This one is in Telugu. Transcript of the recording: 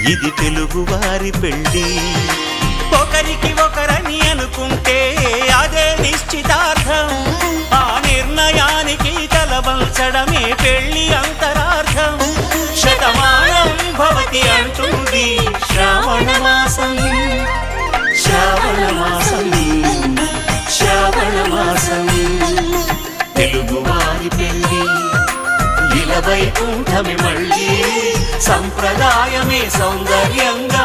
ఇది తెలుగువారి పెళ్ళి. ఒకరికి ఒకరని అనుకుంటే అదే నిశ్చితార్థం. ఆ నిర్ణయానికి తలవంచడమే పెళ్ళి అంతరార్థం. శతమానం భవతి అంటుంది శ్రావణ మాసం. శ్రావణ మాసం. శ్రావణ మాసం. తెలుగువారి పెళ్ళి. ఇలవైకుంఠమి మళ్ళీ. సంప్రదాయమే సౌందర్యంగా